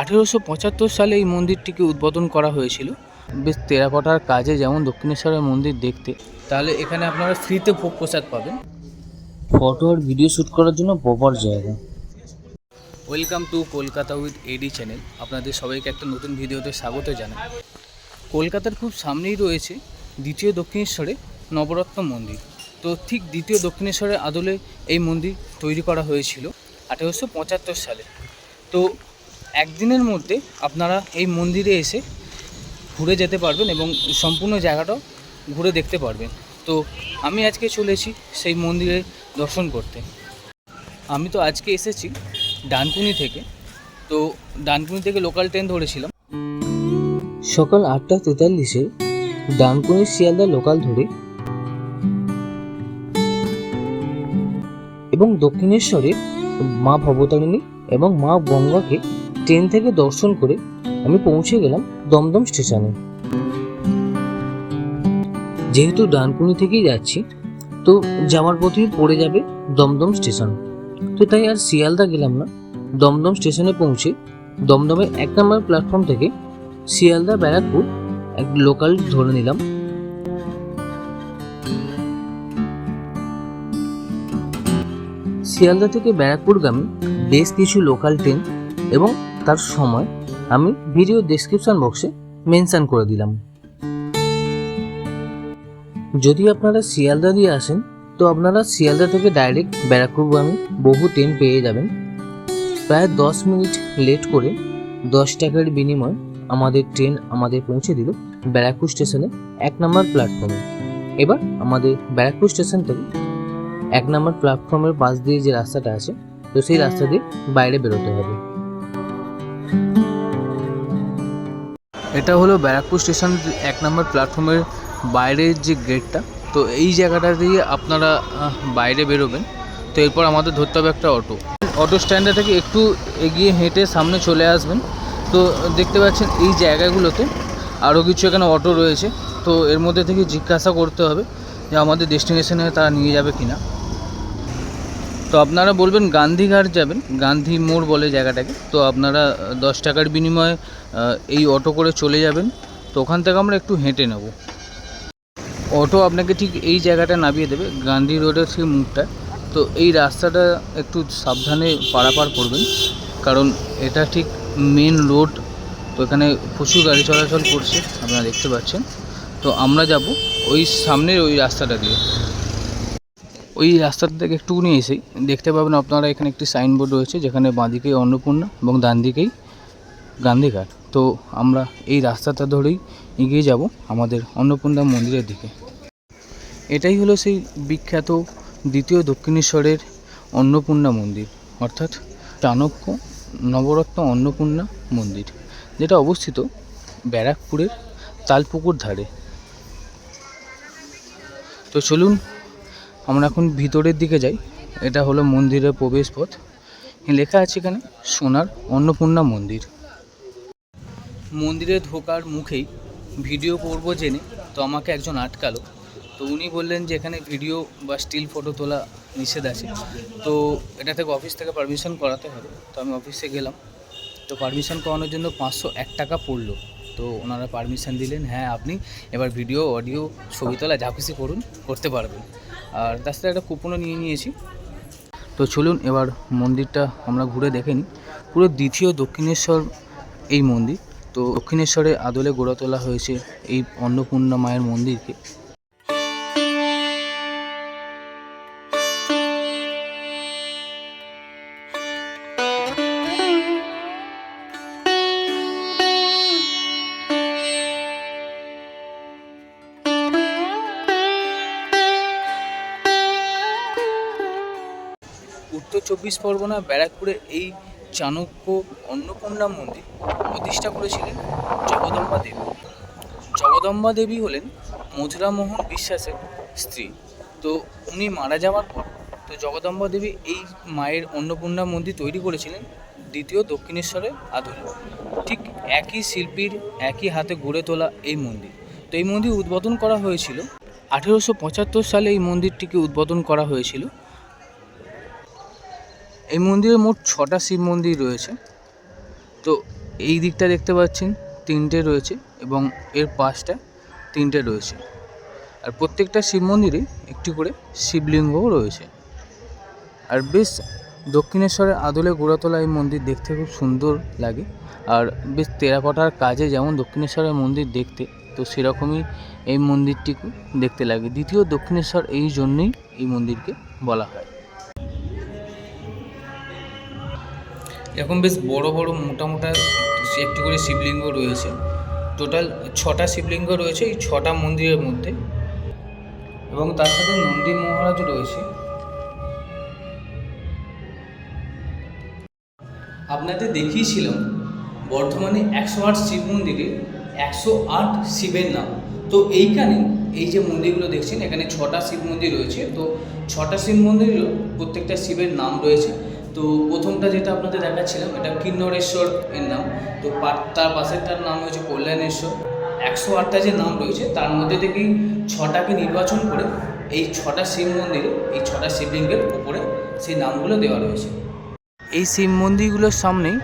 আঠেরোশো পঁচাত্তর সালে এই মন্দিরটিকে উদ্বোধন করা হয়েছিল। বেশ টেরাকোটার কাজে যেমন দক্ষিণেশ্বরের মন্দির দেখতে তাহলে এখানে আপনারা ফ্রিতে ভোগ প্রসাদ পাবেন। ফটো আর ভিডিও শ্যুট করার জন্য প্রপার জায়গা। Welcome to Kolkata with ED channel. আপনাদের সবাইকে একটা নতুন ভিডিওতে স্বাগত জানাই। কলকাতার খুব সামনেই রয়েছে দ্বিতীয় দক্ষিণেশ্বরে নবরত্ন মন্দির। তো ঠিক দ্বিতীয় দক্ষিণেশ্বরের আদলে এই মন্দির তৈরি করা হয়েছিল আঠেরোশো পঁচাত্তর সালে। তো একদিনের মধ্যে আপনারা এই মন্দিরে এসে ঘুরে যেতে পারবেন এবং সম্পূর্ণ জায়গাটাও ঘুরে দেখতে পারবেন। তো আমি আজকে চলেছি সেই মন্দিরে দর্শন করতে। আমি তো আজকে এসেছি ডানকুনি থেকে। তো ডানকুনি থেকে লোকাল ট্রেন ধরেছিলাম। সকাল আটটা তেতাল্লিশে ডানকুনি শিয়ালদা লোকাল ধরে এবং দক্ষিণেশ্বরে মা ভবতারিণী এবং মা গঙ্গাকে ট্রেন থেকে দর্শন করে আমি পৌঁছে গেলাম দমদম স্টেশনে। যেহেতু ডানকুনি থেকেই যাচ্ছি, তো যাওয়ার পথেই পড়ে যাবে দমদম স্টেশন। তো তাই আর শিয়ালদা গেলাম না। দমদম স্টেশনে পৌঁছে দমদমের এক নম্বর প্ল্যাটফর্ম থেকে শিয়ালদা ব্যারাকপুর এক লোকাল ধরে নিলাম। শিয়ালদা থেকে ব্যারাকপুর ব্যারাকপুরগামী বেশ কিছু লোকাল ট্রেন এবং তার সময় আমি ভিডিও ডেসক্রিপশন বক্সে মেনশন করে দিলাম। যদি আপনারা শিয়ালদা দিয়ে আসেন, তো আপনারা শিয়ালদা থেকে ডাইরেক্ট ব্যারাকপুরগামী বহু ট্রেন পেয়ে যাবেন। প্রায় দশ মিনিট লেট করে দশ টাকার বিনিময়ে আমাদের ট্রেন আমাদের পৌঁছে দিল ব্যারাকপুর স্টেশনে এক নম্বর প্ল্যাটফর্মে এবার আমাদের ব্যারাকপুর স্টেশন থেকে এক নম্বর প্ল্যাটফর্মের পাশ দিয়ে যে রাস্তাটা আছে, তো সেই রাস্তা দিয়ে বাইরে বেরোতে হবে। এটা হলো ব্যারাকপুর স্টেশন এক নম্বর প্ল্যাটফর্মের বাইরের যে গেটটা, তো এই জায়গাটা দিয়ে আপনারা বাইরে বেরোবেন। তো এরপর আমাদের ধরতে হবে একটা অটো। অটো স্ট্যান্ডে থেকে একটু এগিয়ে হেঁটে সামনে চলে আসবেন। তো দেখতে পাচ্ছেন এই জায়গাগুলোতে আরও কিছু এখানে অটো রয়েছে। তো এর মধ্যে থেকে জিজ্ঞাসা করতে হবে যে আমাদের ডেস্টিনেশনে তারা নিয়ে যাবে কিনা। তো আপনারা বলবেন গান্ধীঘাট যাবেন, গান্ধী মোড় বলে জায়গাটাকে। তো আপনারা দশ টাকার বিনিময়ে এই অটো করে চলে যাবেন। তো ওখান থেকে আমরা একটু হেঁটে নেব। অটো আপনাকে ঠিক এই জায়গাটা নামিয়ে দেবে, গান্ধী রোডের সেই মুখটা তো এই রাস্তাটা একটু সাবধানে পারাপার করবেন, কারণ এটা ঠিক মেন রোড। তো এখানে প্রচুর গাড়ি চলাচল করছে, আপনারা দেখতে পাচ্ছেন। তো আমরা যাব ওই সামনের ওই রাস্তাটা দিয়ে। ওই রাস্তাটা থেকে একটুকুনি এসেই দেখতে পাবেন আপনারা এখানে একটি সাইনবোর্ড রয়েছে, যেখানে বাঁদিকে অন্নপূর্ণা এবং ডান দিকেই গান্ধীঘাট। তো আমরা এই রাস্তাটা ধরেই এগিয়ে যাব আমাদের অন্নপূর্ণা মন্দিরের দিকে। এটাই হলো সেই বিখ্যাত দ্বিতীয় দক্ষিণেশ্বরের অন্নপূর্ণা মন্দির, অর্থাৎ চাণক্য নবরত্ন অন্নপূর্ণা মন্দির, যেটা অবস্থিত ব্যারাকপুরের তালপুকুর ধারে। তো চলুন আমরা এখন ভিতরের দিকে যাই। এটা হলো মন্দিরের প্রবেশ পথ লেখা আছে এখানে, সোনার অন্নপূর্ণা মন্দির। মন্দিরে ঢোকার মুখেই ভিডিও করব জেনে তো আমাকে একজন আটকালো। তো উনি বললেন যে এখানে ভিডিও বা স্টিল ফটো তোলা নিষেধ আছে। তো এটা থেকে অফিস থেকে পারমিশন করাতে হবে। তো আমি অফিসে গেলাম। তো পারমিশন করানোর জন্য পাঁচশো এক টাকা পড়ল। তো ওনারা পারমিশন দিলেন হ্যাঁ আপনি এবার ভিডিও, অডিও, ছবি তোলা যা খুশি করুন, করতে পারবেন। আর তার সাথে একটা কুপনও নিয়ে নিয়েছি। তো চলুন এবার মন্দিরটা আমরা ঘুরে দেখে নিই। পুরো দ্বিতীয় দক্ষিণেশ্বর এই মন্দির। তো দক্ষিণেশ্বরে আদলে গড়ে তোলা হয়েছে এই অন্নপূর্ণা মায়ের মন্দিরকে। চব্বিশ পরগনা ব্যারাকপুরে এই চাণক্য অন্নপূর্ণা মন্দির প্রতিষ্ঠা করেছিলেন জগদম্বা দেবী। জগদম্বা দেবী হলেন মধুরামোহন বিশ্বাসের স্ত্রী। তো উনি মারা যাওয়ার পর তো জগদম্বা দেবী এই মায়ের অন্নপূর্ণা মন্দির তৈরি করেছিলেন দ্বিতীয় দক্ষিণেশ্বরের আদলে। ঠিক একই শিল্পীর একই হাতে গড়ে তোলা এই মন্দির। তো এই মন্দির উদ্বোধন করা হয়েছিল আঠেরোশো পঁচাত্তর সালে এই মন্দিরটিকে উদ্বোধন করা হয়েছিল। এই মন্দিরে মোট ছটা শিব মন্দির রয়েছে। তো এই দিকটা দেখতে পাচ্ছেন, তিনটে রয়েছে এবং এর পাশটা তিনটে রয়েছে। আর প্রত্যেকটা শিব মন্দিরে একটি করে শিবলিঙ্গও রয়েছে। আর বেশ দক্ষিণেশ্বরের আদলে গোড়াতলা এই মন্দির দেখতে খুব সুন্দর লাগে। আর বেশ টেরাকোটার কাজে যেমন দক্ষিণেশ্বরের মন্দির দেখতে, তো সেরকমই এই মন্দিরটিকে দেখতে লাগে। দ্বিতীয় দক্ষিণেশ্বর এই জন্যেই এই মন্দিরকে বলা হয়। এরকম বেশ বড় বড় মোটা মোটা একটি করে শিবলিঙ্গ রয়েছে। টোটাল ছটা শিবলিঙ্গ রয়েছে এই ছটা মন্দিরের মধ্যে। এবং তার সাথে নন্দী মহারাজ রয়েছে। আপনাদের দেখিয়েছিলাম, বর্ধমানে একশো আট শিব মন্দিরে একশো আট শিবের নাম। তো এইখানে এই যে মন্দিরগুলো দেখছেন, এখানে ছটা শিব মন্দির রয়েছে। তো ছটা শিব মন্দিরেরও প্রত্যেকটা শিবের নাম রয়েছে। তো প্রথমটা যেটা আপনাদের দেখাচ্ছিলাম, এটা কিন্নরেশ্বর এর নাম। তো তার পাশেরটার নাম হয়েছে কল্যাণেশ্বর। একশো আটটা যে নাম রয়েছে, তার মধ্যে থেকেই ছটাকে নির্বাচন করে, এই ছটা শিব মন্দিরে, এই ছটা শিবলিঙ্গের উপরে সেই নামগুলো দেওয়া রয়েছে। এই শিব মন্দিরগুলোর সামনেই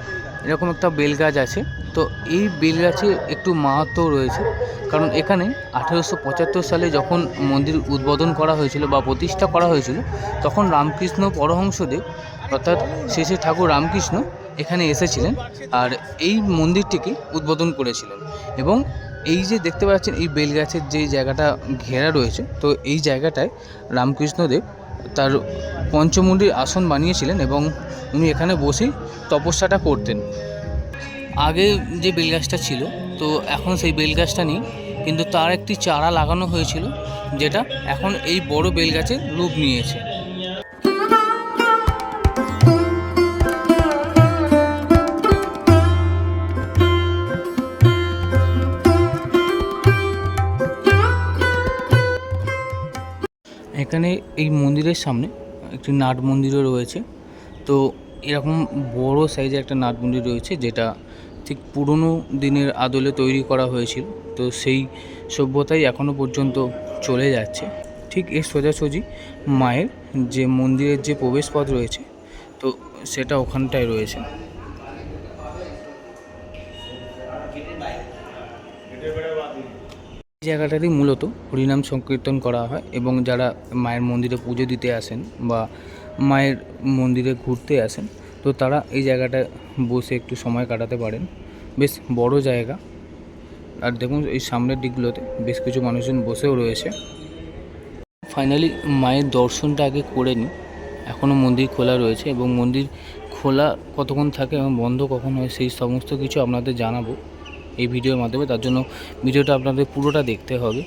এরকম একটা বেলগাছ আছে। তো এই বেলগাছে একটু মাহাত্ম রয়েছে, কারণ এখানে আঠেরোশো পঁচাত্তর সালে যখন মন্দির উদ্বোধন করা হয়েছিল বা প্রতিষ্ঠা করা হয়েছিল, তখন রামকৃষ্ণ পরহংসদেব অর্থাৎ শেষে ঠাকুর রামকৃষ্ণ এখানে এসেছিলেন আর এই মন্দিরটিকে উদ্বোধন করেছিলেন। এবং এই যে দেখতে পাচ্ছেন, এই বেলগাছের যে জায়গাটা ঘেরা রয়েছে, তো এই জায়গাটায় রামকৃষ্ণদেব তার পঞ্চমুণ্ডির আসন বানিয়েছিলেন এবং উনি এখানে বসেই তপস্যাটা করতেন। আগে যে বেলগাছটা ছিল, তো এখন সেই বেলগাছটা নেই, কিন্তু তার একটি চারা লাগানো হয়েছিল, যেটা এখন এই বড় বেলগাছের রূপ নিয়েছে। এখানে এই মন্দিরের সামনে একটি নাট মন্দিরও রয়েছে। তো এরকম বড় সাইজের একটা নাট মন্দির রয়েছে, যেটা ঠিক পুরনো দিনের আদলে তৈরি করা হয়েছিল। তো সেই সভ্যতাই এখনও পর্যন্ত চলে যাচ্ছে। ঠিক এর সোজাসুজি মায়ের যে মন্দিরের যে প্রবেশপথ রয়েছে, তো সেটা ওখানটায় রয়েছে। এই জায়গাটাতেই মূলত হরিনাম সংকীর্তন করা হয় এবং যারা মায়ের মন্দিরে পুজো দিতে আসেন বা মায়ের মন্দিরে ঘুরতে আসেন, তো তারা এই জায়গাটায় বসে একটু সময় কাটাতে পারেন। বেশ বড় জায়গা। আর দেখুন, এই সামনের দিকগুলোতে বেশ কিছু মানুষজন বসেও রয়েছে। ফাইনালি মায়ের দর্শনটা আগে করে নিই। এখনও মন্দির খোলা রয়েছে এবং মন্দির খোলা কতক্ষণ থাকে এবং বন্ধ কখন হয়, সেই সমস্ত কিছু আপনাদের জানাব। এই ভিডিওর মাধ্যমে তার জন্য ভিডিওটা আপনাদের পুরোটা দেখতে হবে।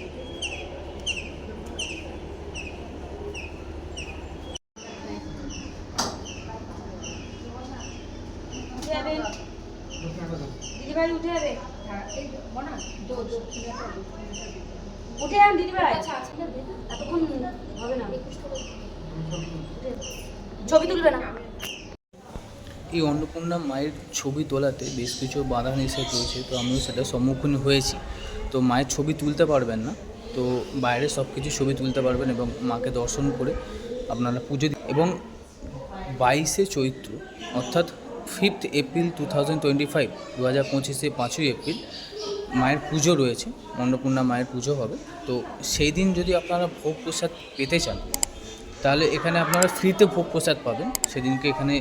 উঠে যান দিদিভাই। এতক্ষণ হবে না। ছবি তুলবে না। এই অন্নপূর্ণা মায়ের ছবি তোলাতে বেশ কিছু বাধা নিষেধ রয়েছে, তো আমিও সেটার সম্মুখীন হয়েছি। তো মায়ের ছবি তুলতে পারবেন না, তো বাইরে সব কিছু ছবি তুলতে পারবেন এবং মাকে দর্শন করে আপনারা পুজো এবং বাইশে চৈত্র, অর্থাৎ fifth April two thousand twenty five দু হাজার পঁচিশে পাঁচই এপ্রিল মায়ের পুজো রয়েছে, অন্নপূর্ণা মায়ের পুজো হবে। তো সেই দিন যদি আপনারা ভোগ প্রসাদ পেতে চান তাহলে এখানে আপনারা ফ্রিতে ভোগ প্রসাদ পাবেন। সেদিনকে এখানে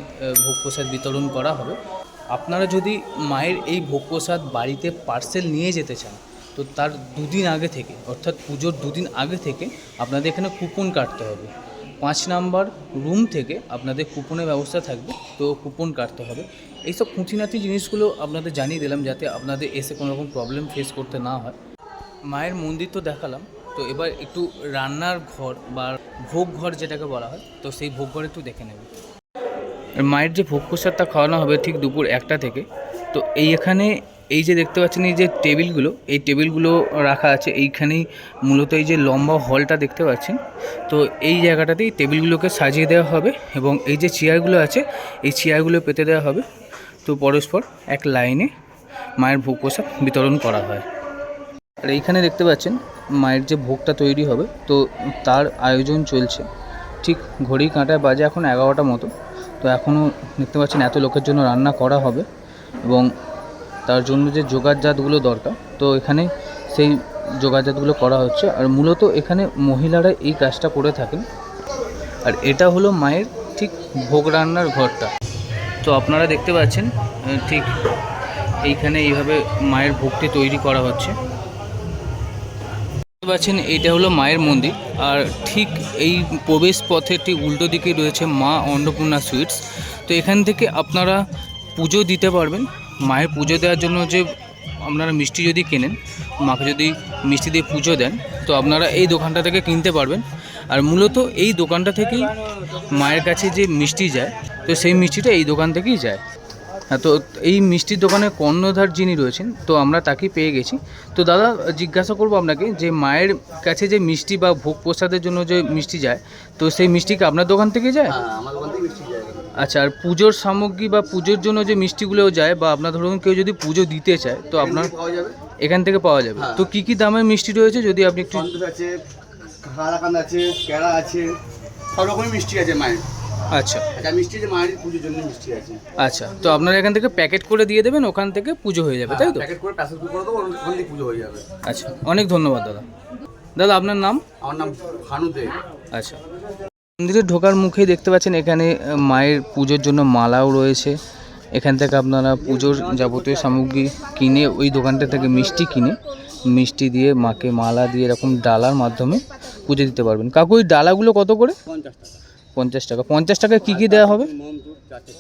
ভোগ প্রসাদ বিতরণ করা হবে। আপনারা যদি মায়ের এই ভোগ প্রসাদ বাড়িতে পার্সেল নিয়ে যেতে চান, তো তার দুদিন আগে থেকে, অর্থাৎ পুজোর দুদিন আগে থেকে আপনাদের এখানে কুপন কাটতে হবে। পাঁচ নাম্বার রুম থেকে আপনাদের কুপনের ব্যবস্থা থাকবে, তো কুপন কাটতে হবে। এইসব খুঁটিনাটি জিনিসগুলো আপনাদের জানিয়ে দিলাম, যাতে আপনাদের এসে কোনো রকম প্রবলেম ফেস করতে না হয়। মায়ের মন্দির তো দেখালাম তো এবার একটু রান্নার ঘর বা ভোগ ঘর যেটাকে বলা হয়, তো সেই ভোগ ঘর একটু দেখে নেব। মায়ের যে ভোগ প্রসাদটা খাওয়ানো হবে ঠিক দুপুর একটা থেকে, তো এই এখানে এই যে দেখতে পাচ্ছেন এই যে টেবিলগুলো, এই টেবিলগুলো রাখা আছে, এইখানেই মূলত এই যে লম্বা হলটা দেখতে পাচ্ছেন, তো এই জায়গাটাতেই টেবিলগুলোকে সাজিয়ে দেওয়া হবে এবং এই যে চেয়ারগুলো আছে, এই চেয়ারগুলো পেতে দেওয়া হবে। তো পরস্পর এক লাইনে মায়ের ভোগ প্রসাদ বিতরণ করা হয়। আর এইখানে দেখতে পাচ্ছেন মায়ের যে ভোগটা তৈরি হবে, তো তার আয়োজন চলছে। ঠিক ঘড়ি কাঁটায় বাজে এখন এগারোটা মতো, তো এখনও দেখতে পাচ্ছেন এত লোকের জন্য রান্না করা হবে এবং তার জন্য যে যোগাযোগগুলো দরকার, তো এখানে সেই যোগাযোগগুলো করা হচ্ছে। আর মূলত এখানে মহিলারা এই কাজটা করে থাকেন। আর এটা হলো মায়ের ঠিক ভোগ রান্নার ঘরটা। তো আপনারা দেখতে পাচ্ছেন ঠিক এইখানে এইভাবে মায়ের ভোগটি তৈরি করা হচ্ছে। পাচ্ছেন, এটা হলো মায়ের মন্দির। আর ঠিক এই প্রবেশ পথের ঠিক উল্টো দিকে রয়েছে মা অন্নপূর্ণা সুইটস। তো এখান থেকে আপনারা পুজো দিতে পারবেন। মায়ের পুজো দেওয়ার জন্য যে আপনারা মিষ্টি যদি কেনেন, মাকে যদি মিষ্টি দিয়ে পুজো দেন, তো আপনারা এই দোকানটা থেকে কিনতে পারবেন। আর মূলত এই দোকানটা থেকেই মায়ের কাছে যে মিষ্টি যায়, তো সেই মিষ্টিটা এই দোকান থেকেই যায়। তো এই মিষ্টির দোকানে কর্ণধার যিনি রয়েছেন তো আমরা তাকেই পেয়ে গেছি। তো দাদা জিজ্ঞাসা করব আপনাকে যে মায়ের কাছে যে মিষ্টি বা ভোগ প্রসাদের জন্য যে মিষ্টি যায় তো সেই মিষ্টি কি আপনার দোকান থেকে যায়? হ্যাঁ আচ্ছা আর পুজোর সামগ্রী বা পুজোর জন্য যে মিষ্টিগুলো যায় বা আপনার ধরুন কেউ যদি পুজো দিতে চায় তো আপনার এখান থেকে পাওয়া যাবে। হ্যাঁ। তো কি কি দামের মিষ্টি রয়েছে যদি আপনি একটু আছে আছে আছে সব রকমের মিষ্টি আছে মায়ের। আচ্ছা। একটা মিষ্টি আছে মায়ের পুজোর জন্য মিষ্টি আছে। আচ্ছা তো আপনারা এখান থেকে প্যাকেট করে দিয়ে দেবেন ওখান থেকে পুজো হয়ে যাবে তাই তো? প্যাকেট করে প্যাসেজ করে দেবো ওখান থেকে পুজো হয়ে যাবে। আচ্ছা অনেক ধন্যবাদ দাদা। দাদা আপনার নাম? আমার নাম দে। আচ্ছা। মন্দিরে ঢোকার মুখেই দেখতে পাচ্ছেন এখানে মায়ের পুজোর জন্য মালাও রয়েছে। এখান থেকে আপনারা পুজোর যাবতীয় সামগ্রী কিনে ওই দোকানটা থেকে মিষ্টি কিনে মিষ্টি দিয়ে মাকে মালা দিয়ে এরকম ডালার মাধ্যমে পুজো দিতে পারবেন। কাকু ওই ডালাগুলো কত করে? পঞ্চাশ টাকা। পঞ্চাশ টাকা। পঞ্চাশ টাকায় কী কী দেওয়া হবে? টাকা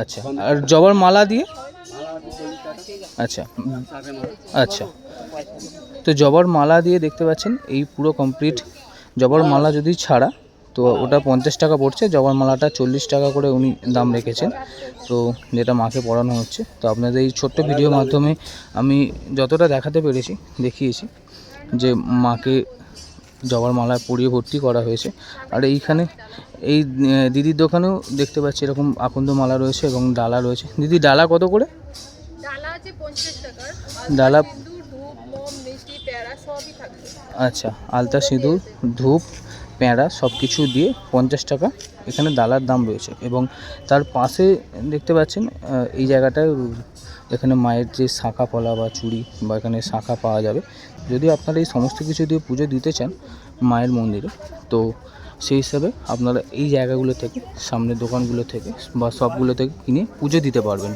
আচ্ছা আর জবার মালা দিয়ে? টাকা আচ্ছা আচ্ছা। তো জবার মালা দিয়ে দেখতে পাচ্ছেন, এই পুরো কমপ্লিট জবার মালা যদি ছাড়া, তো ওটা পঞ্চাশ টাকা পড়ছে, জবার মালাটা চল্লিশ টাকা করে উনি দাম রেখেছেন। তো যেটা মাকে পড়ানো হচ্ছে, তো আপনাদের এই ছোট্ট ভিডিওর মাধ্যমে আমি যতটা দেখাতে পেরেছি, দেখিয়েছি যে মাকে জবার মালা পরিয়ে ভর্তি করা হয়েছে। আর এইখানে এই দিদির দোকানেও দেখতে পাচ্ছি এরকম আকন্দ মালা রয়েছে এবং ডালা রয়েছে। দিদি ডালা কত করে? ডালা আচ্ছা আলতা সিঁদুর ধূপ প্যাঁড়া সব কিছু দিয়ে পঞ্চাশ টাকা এখানে ডালার দাম রয়েছে। এবং তার পাশে দেখতে পাচ্ছেন এই জায়গাটায় এখানে মায়ের যে শাঁখা পলা বা চুড়ি বা এখানে শাঁখা পাওয়া যাবে। যদি আপনারা এই সমস্ত কিছু দিয়ে পুজো দিতে চান মায়ের মন্দিরে, তো সেই হিসাবে আপনারা এই জায়গাগুলো থেকে, সামনের দোকানগুলো থেকে বা সবগুলো থেকে কিনে পুজো দিতে পারবেন।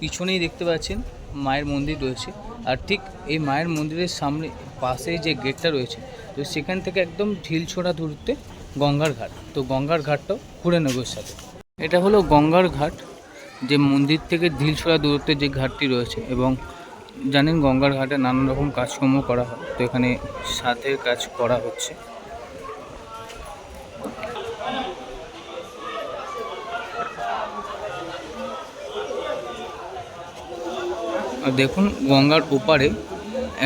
পিছনেই দেখতে পাচ্ছেন মায়ের মন্দির রয়েছে। আর ঠিক এই মায়ের মন্দিরের সামনে পাশে যে গেটটা রয়েছে, তো সেখান থেকে একদম ঢিলছোড়া দূরত্বে গঙ্গার ঘাট। তো গঙ্গার ঘাটটাও ঘুরে নেব সাথে। এটা হলো গঙ্গার ঘাট, যে মন্দির থেকে ঢিলছোড়া দূরত্বে যে ঘাটটি রয়েছে এবং জানেন গঙ্গার ঘাটে নানান রকম কাজকর্ম করা হয়। তো এখানে সাথের কাজ করা হচ্ছে। দেখুন, গঙ্গার ওপারে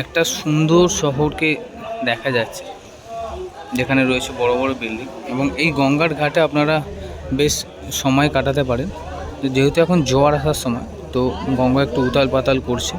একটা সুন্দর শহরকে দেখা যাচ্ছে, যেখানে রয়েছে বড় বড় বিল্ডিং। এবং এই গঙ্গার ঘাটে আপনারা বেশ সময় কাটাতে পারেন। যেহেতু এখন জোয়ার আসার সময়, তো গঙ্গা একটু উতাল পাতাল করছে।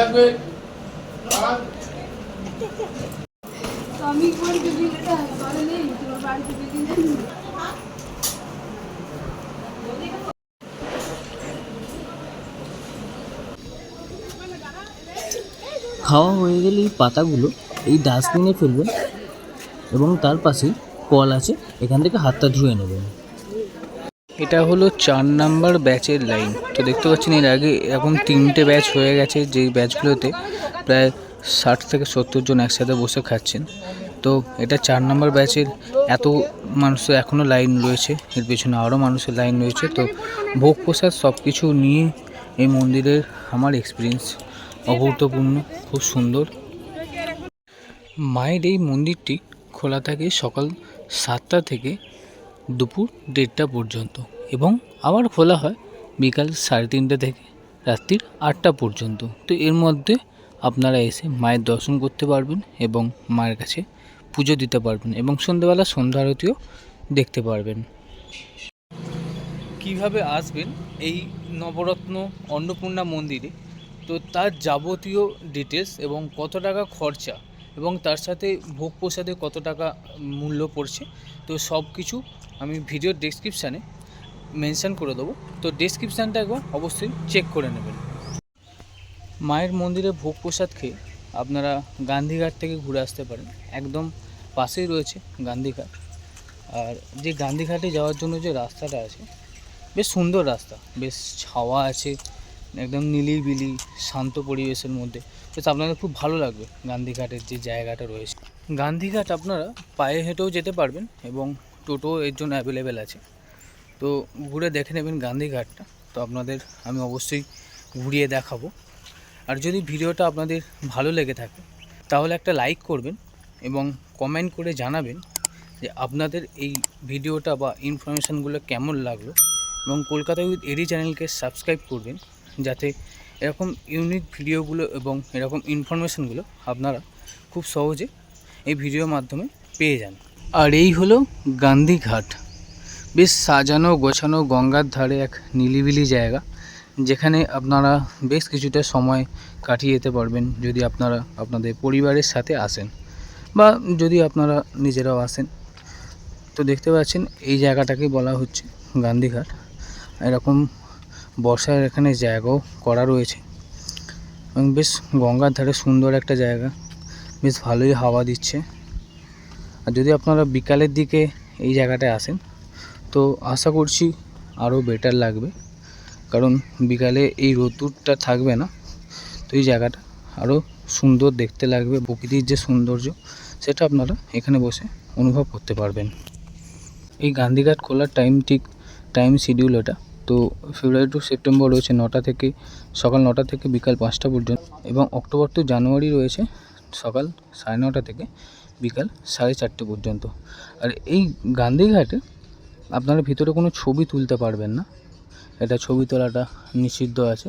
লাগবে। আমি কোন এটা নেই? তোমার খাওয়া হয়ে গেলে এই পাতাগুলো এই ডাস্টবিনে ফেলবেন এবং তার পাশেই কল আছে এখান থেকে হাতটা ধুয়ে নেবেন। এটা হলো চার নাম্বার ব্যাচের লাইন। তো দেখতে পাচ্ছেন এর আগে এরকম তিনটে ব্যাচ হয়ে গেছে যেই ব্যাচগুলোতে প্রায় ষাট থেকে সত্তর জন একসাথে বসে খাচ্ছেন। তো এটা চার নাম্বার ব্যাচের এত মানুষের এখনও লাইন রয়েছে, এর পেছনে আরও মানুষের লাইন রয়েছে। তো ভোগ প্রসাদ সব কিছু নিয়ে এই মন্দিরের আমার এক্সপিরিয়েন্স অভূতপূর্ণ, খুব সুন্দর। মায়ের এই মন্দিরটি খোলা থাকে সকাল সাতটা থেকে দুপুর দেড়টা পর্যন্ত এবং আবার খোলা হয় বিকাল সাড়ে তিনটে থেকে রাত্রির আটটা পর্যন্ত। তো এর মধ্যে আপনারা এসে মায়ের দর্শন করতে পারবেন এবং মায়ের কাছে পুজো দিতে পারবেন এবং সন্ধ্যেবেলা সন্ধ্যা আরতিও দেখতে পারবেন। কীভাবে আসবেন? এই নবরত্ন অন্নপূর্ণা মন্দিরে। তো তার যাবতীয় ডিটেলস এবং কত টাকা খরচা এবং তার সাথে ভোগ প্রসাদে কত টাকা মূল্য পড়ছে, তো সব কিছু আমি ভিডিওর ডেসক্রিপশানে মেনশন করে দেবো। তো ডেসক্রিপশানটা একবার অবশ্যই চেক করে নেবেন। মায়ের মন্দিরে ভোগ প্রসাদ খেয়ে আপনারা গান্ধীঘাট থেকে ঘুরে আসতে পারেন। একদম পাশেই রয়েছে গান্ধীঘাট। আর যে গান্ধীঘাটে যাওয়ার জন্য যে রাস্তাটা আছে, বেশ সুন্দর রাস্তা, বেশ ছাওয়া আছে একদম নিলিবিলি, শান্ত পরিবেশের মধ্যে। বেশ, আপনাদের খুব ভালো লাগবে গান্ধীঘাটের যে জায়গাটা রয়েছে। গান্ধীঘাট আপনারা পায়ে হেঁটেও যেতে পারবেন এবং টোটো এর জন্য অ্যাভেলেবেল আছে। তো ঘুরে দেখে নেবেন গান্ধীঘাটটা। তো আপনাদের আমি অবশ্যই ঘুরিয়ে দেখাবো। আর যদি ভিডিওটা আপনাদের ভালো লেগে থাকে, তাহলে একটা লাইক করবেন এবং কমেন্ট করে জানাবেন যে আপনাদের এই ভিডিওটা বা ইনফরমেশানগুলো কেমন লাগল। এবং কলকাতা উইথ এডি চ্যানেলকে সাবস্ক্রাইব করবেন। যাতে এরকম ইউনিক ভিডিওগুলো এবং এরকম ইনফরমেশানগুলো আপনারা খুব সহজে এই ভিডিওর মাধ্যমে পেয়ে যান। আর এই হলো গান্ধীঘাট বেশ সাজানো গোছানো গঙ্গার ধারে এক নিলিবিলি জায়গা, যেখানে আপনারা বেশ কিছুটা সময় কাটিয়ে যেতে পারবেন যদি আপনারা আপনাদের পরিবারের সাথে আসেন বা যদি আপনারা নিজেরাও আসেন। তো দেখতে পাচ্ছেন এই জায়গাটাকে বলা হচ্ছে গান্ধীঘাট এরকম বসার এখানে জায়গাও করা রয়েছে। এবং বেশ গঙ্গার ধারে সুন্দর একটা জায়গা। বেশ ভালোই হাওয়া দিচ্ছে। আর যদি আপনারা বিকালের দিকে এই জায়গাটায় আসেন, তো আশা করছি আরও বেটার লাগবে। কারণ বিকালে এই রোদ্দুরটা থাকবে না। তো এই জায়গাটা আরও সুন্দর দেখতে লাগবে। প্রকৃতির যে সৌন্দর্য, সেটা আপনারা এখানে বসে অনুভব করতে পারবেন। এই গান্ধীঘাট খোলার টাইম ঠিক টাইম শিডিউল এটা। তো ফেব্রুয়ারি টু সেপ্টেম্বর রয়েছে নটা থেকে, সকাল নটা থেকে বিকাল পাঁচটা পর্যন্ত এবং অক্টোবর টু জানুয়ারি রয়েছে সকাল সাড়ে নটা থেকে বিকাল সাড়ে চারটে পর্যন্ত। আর এই গান্ধীঘাটে আপনারা ভিতরে কোনো ছবি তুলতে পারবেন না। এটা ছবি তোলাটা নিষিদ্ধ আছে।